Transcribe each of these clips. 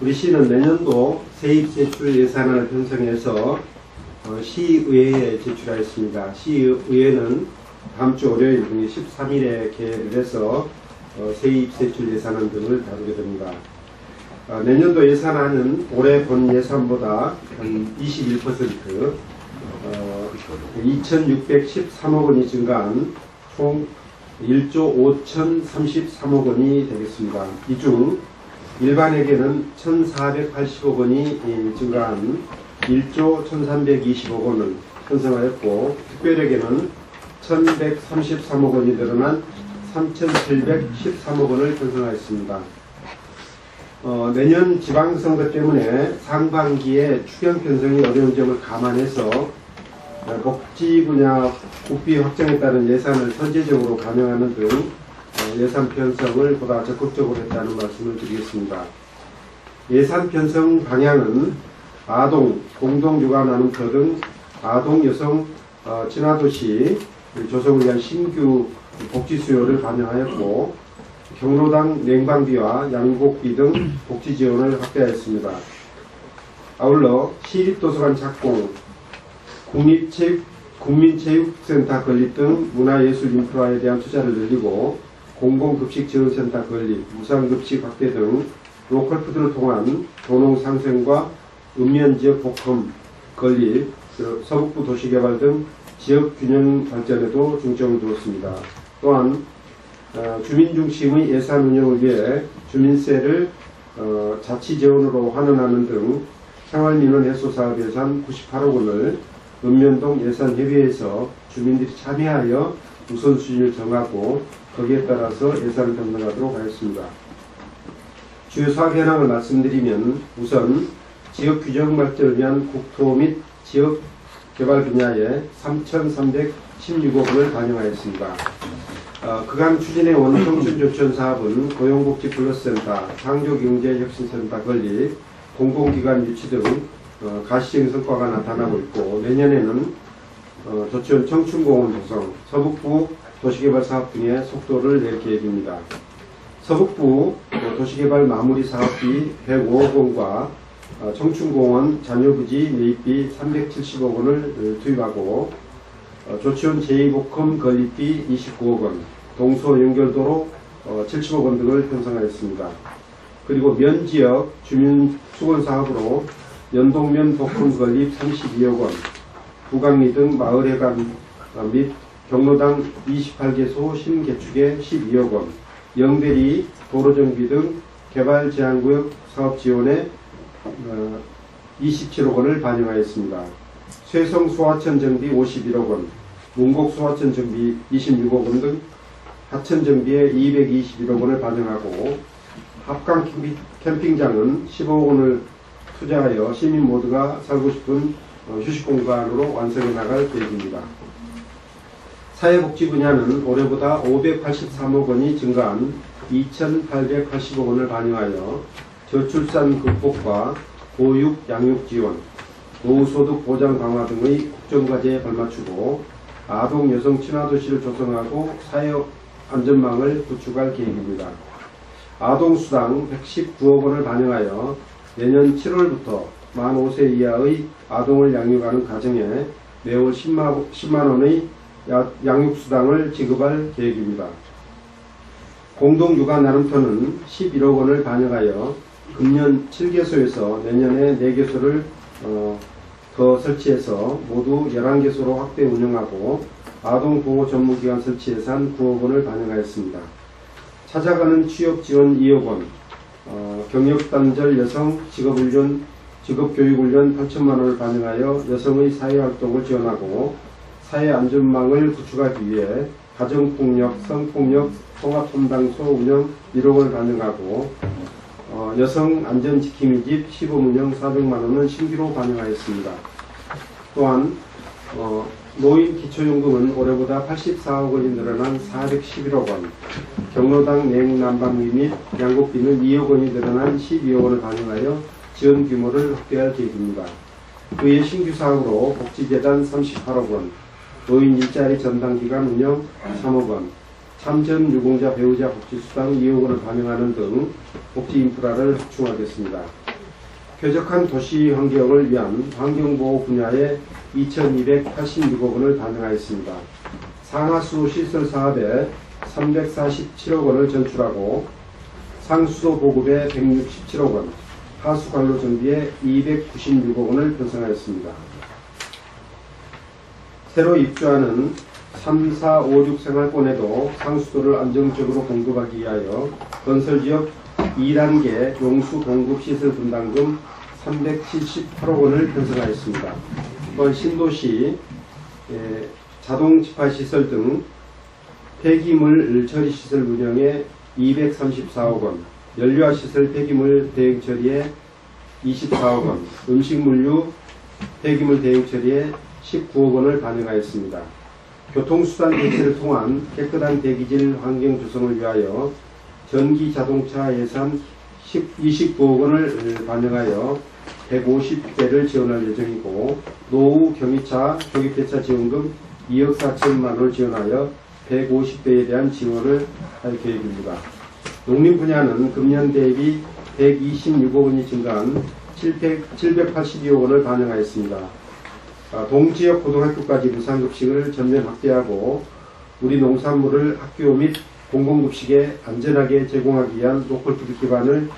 우리 시는 내년도 세입세출 예산을 편성해서 어, 시의회에 제출하였습니다. 시의회는 다음 주 월요일 13일에 개회를 해서 어, 세입세출 예산안 등을 다루게 됩니다. 어, 내년도 예산안은 올해 본 예산보다 한 21% 어, 2,613억 원이 증가한 총 1조 5,033억 원이 되겠습니다. 이중 일반에게는 1,480억 원이 예, 증가한 1조 1,320억 원을 편성하였고 특별에게는 1,133억 원이 늘어난 3,713억 원을 편성하였습니다. 어, 내년 지방선거 때문에 상반기에 추경 편성이 어려운 점을 감안해서 어, 복지 분야 국비 확정에 따른 예산을 선제적으로 반영하는 등 어, 예산 편성을 보다 적극적으로 했다는 말씀을 드리겠습니다. 예산 편성 방향은 아동, 공동육아 나눔터 등 아동 여성 어, 친화도시 조성을 위한 신규 복지 수요를 반영하였고 경로당 냉방비와 양복비 등 복지 지원을 확대하였습니다. 아울러 시립도서관 착공, 국립체육, 국민체육센터 건립 등 문화예술 인프라에 대한 투자를 늘리고 공공급식 지원센터 건립, 무상급식 확대 등 로컬푸드를 통한 도농 상생과 읍면지역 복합 건립, 서북부 도시개발 등 지역 균형 발전에도 중점을 두었습니다. 또한 어, 주민 중심의 예산 운영을 위해 주민세를 어, 자치 재원으로 환원하는 등 생활민원 해소 사업 예산 98억 원을 읍면동 예산 협의회에서 주민들이 참여하여 우선순위를 정하고 거기에 따라서 예산을 편성하도록 하였습니다. 주요 사업 현황을 말씀드리면 우선 지역 규정 발전을 위한 국토 및 지역 개발 분야에 3,316억 원을 반영하였습니다. 어, 그간 추진해 온 청춘 조천 사업은 고용복지 플러스센터, 창조경제혁신센터 건립, 공공기관 유치 등 어, 가시적인 성과가 나타나고 있고 내년에는 어, 조천 청춘공원 조성, 서북부 도시개발 사업 등의 속도를 낼 계획입니다. 서북부 어, 도시개발 마무리 사업비 105억 원과 어, 청춘공원 잔여부지 매입비 370억 원을 어, 투입하고 어, 조치원 제2복합 건립비 29억 원, 동서 연결도로 어, 70억 원 등을 편성하였습니다. 그리고 면 지역 주민 수건 사업으로 연동면 복합 건립 32억 원, 부강리 등 마을회관 어, 및 경로당 28개소 신개축에 12억 원, 영대리 도로정비 등 개발 제한구역 사업 지원에 어, 27억 원을 반영하였습니다. 쇠성 소하천 정비 51억 원, 문곡 소하천 정비 26억 원 등 하천 정비에 221억 원을 반영하고 합강 캠핑- 캠핑장은 15억 원을 투자하여 시민 모두가 살고 싶은 어, 휴식 공간으로 완성해 나갈 계획입니다. 사회복지 분야는 올해보다 583억 원이 증가한 2,880억 원을 반영하여 저출산 극복과 보육 양육 지원, 노후소득 보장 강화 등의 국정과제에 발맞추고 아동 여성 친화도시를 조성하고 사회 안전망을 구축할 계획입니다. 아동수당 119억 원을 반영하여 내년 7월부터 만 5세 이하의 아동을 양육하는 가정에 매월 10만, 10만 원의 야- 양육수당을 지급할 계획입니다. 공동육아 나눔터는 11억 원을 반영하여 금년 7개소에서 내년에 4개소를 어, 더 설치해서 모두 11개소로 확대 운영하고 아동보호 전문기관 설치 예산 9억 원을 반영하였습니다. 찾아가는 취업 지원 2억 원, 어, 경력단절 여성 직업훈련, 직업교육훈련 8천만 원을 반영하여 여성의 사회활동을 지원하고 사회안전망을 구축하기 위해 가정폭력, 성폭력, 통합담당소 운영 1억 원을 반영하고 어, 여성 안전지킴이 집 시범 운영 400만 원은 신규로 반영하였습니다. 또한 어, 노인 기초연금은 올해보다 84억 원이 늘어난 411억 원, 경로당 냉난방비 및 양곡비는 2억 원이 늘어난 12억 원을 반영하여 지원 규모를 확대할 계획입니다. 그의 신규 사업으로 복지재단 38억 원, 노인 일자리 전담기관 운영 3억 원, 참전 유공자 배우자 복지수당 2억 원을 반영하는 등 복지 인프라를 확충하겠습니다. 쾌적한 도시 환경을 위한 환경보호 분야에 2,286억 원을 반영하였습니다. 상하수 시설 사업에 347억 원을 전출하고 상수도 보급에 167억 원, 하수 관로 정비에 296억 원을 편성하였습니다. 새로 입주하는 3, 4, 5, 6 생활권에도 상수도를 안정적으로 공급하기 위하여 건설지역 2단계 용수 공급 시설 분담금 378억 원을 편성하였습니다. 또한 신도시 에, 자동 집화 시설 등 폐기물 처리 시설 운영에 234억 원, 연료화 시설 폐기물 대행 처리에 24억 원, 음식물류 폐기물 대행 처리에 19억 원을 반영하였습니다. 교통수단 대체를 통한 깨끗한 대기질 환경 조성을 위하여 전기 자동차 예산 10, 29억 원을 반영하여 150대를 지원할 예정이고 노후 경유차 조기폐차 지원금 2억 4천만 원을 지원하여 150대에 대한 지원을 할 계획입니다. 농림 분야는 금년 대비 126억 원이 증가한 700, 782억 원을 반영하였습니다. 아, 동지역 고등학교까지 무상급식을 전면 확대하고 우리 농산물을 학교 및 공공급식에 안전하게 제공하기 위한 로컬푸드 기반을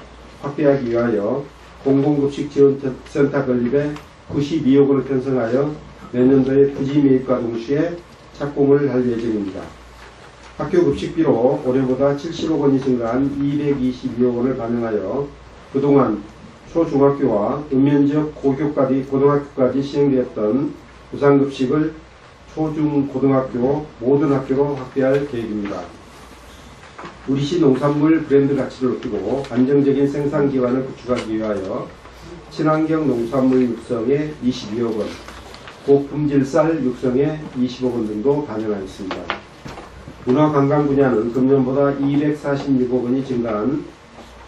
확대하기 위하여 공공급식 지원센터 건립에 92억 원을 편성하여 내년도에 부지 매입과 동시에 착공을 할 예정입니다. 학교 급식비로 올해보다 70억 원이 증가한 222억 원을 반영하여 그동안 초중학교와 읍면 지역 고교까지 고등학교까지 시행되었던 무상급식을 초중 고등학교 모든 학교로 확대할 계획입니다. 우리시 농산물 브랜드 가치를 높이고 안정적인 생산 기반을 구축하기 위하여 친환경 농산물 육성에 22억 원, 고품질 쌀 육성에 20억 원 등도 반영하였습니다. 문화관광 분야는 금년보다 246억 원이 증가한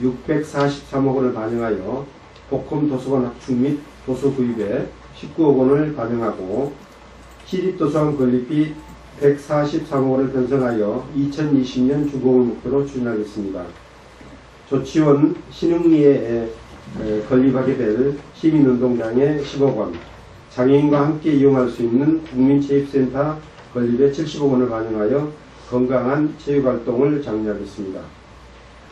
643억 원을 반영하여 복권 도서관 확충 및 도서 구입에 19억 원을 반영하고 시립도서관 건립비 143억 원을 편성하여 2020년 주공을 목표로 추진하겠습니다. 조치원 신흥리에 에, 건립하게 될 시민운동장에 10억 원, 장애인과 함께 이용할 수 있는 국민체육센터 건립에 70억 원을 반영하여 건강한 체육활동을 장려하겠습니다.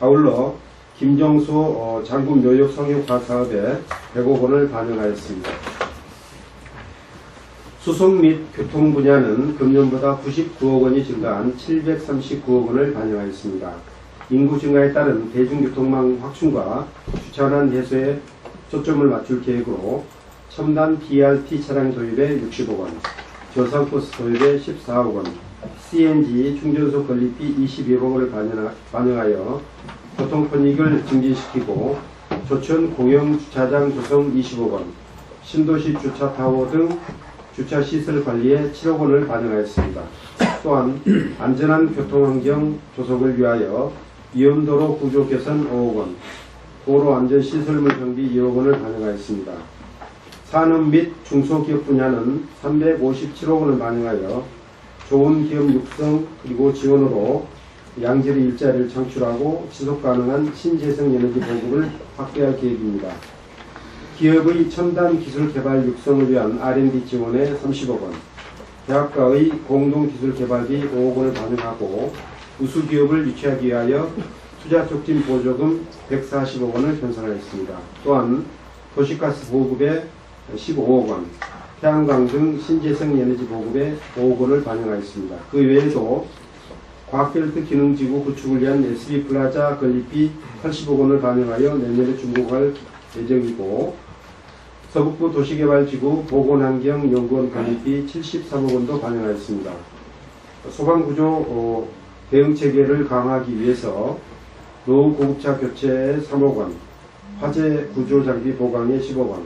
아울러 김정수 어, 장군 묘역 성역화 사업에 100억 원을 반영하였습니다. 수송 및 교통 분야는 금년보다 99억 원이 증가한 739억 원을 반영하였습니다. 인구 증가에 따른 대중교통망 확충과 주차난 해소에 초점을 맞출 계획으로 첨단 BRT 차량 도입에 60억 원, 저상버스 도입에 14억 원, CNG 충전소 건립비 22억 원을 반영하- 반영하여 교통 편익을 증진시키고 조천 공영 주차장 조성 20억 원, 신도시 주차 타워 등 주차 시설 관리에 7억 원을 반영하였습니다. 또한 안전한 교통환경 조성을 위하여 이연도로 구조 개선 5억 원, 도로 안전 시설물 정비 2억 원을 반영하였습니다. 산업 및 중소기업 분야는 357억 원을 반영하여 좋은 기업 육성 그리고 지원으로 양질의 일자리를 창출하고 지속 가능한 신재생 에너지 보급을 확대할 계획입니다. 기업의 첨단 기술 개발 육성을 위한 R&D 지원에 30억 원, 대학가의 공동 기술 개발비 5억 원을 반영하고 우수 기업을 유치하기 위하여 투자 촉진 보조금 140억 원을 편성하였습니다. 또한 도시가스 보급에 15억 원, 태양광 등 신재생 에너지 보급에 5억 원을 반영하였습니다. 그 외에도 과학벨트 기능지구 구축을 위한 SB 플라자 건립비 80억 원을 반영하여 내년에 준공할 예정이고 서북부 도시개발지구 보건환경연구원 건립비 73억 원도 반영하였습니다. 소방구조 어, 대응체계를 강화하기 위해서 노후 고급차 교체에 3억 원, 화재 구조 장비 보강에 10억 원,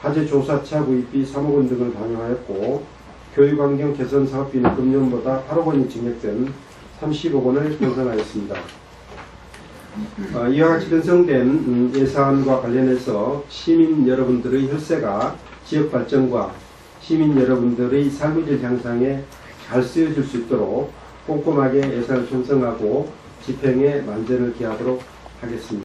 화재 조사차 구입비 3억 원 등을 반영하였고 교육환경 개선 사업비는 금년보다 8억 원이 증액된 30억 원을 편성하였습니다. 어, 이와 같이 편성된 음, 예산과 관련해서 시민 여러분들의 혈세가 지역 발전과 시민 여러분들의 삶의 질 향상에 잘 쓰여질 수 있도록 꼼꼼하게 예산을 편성하고 집행에 만전을 기하도록 하겠습니다.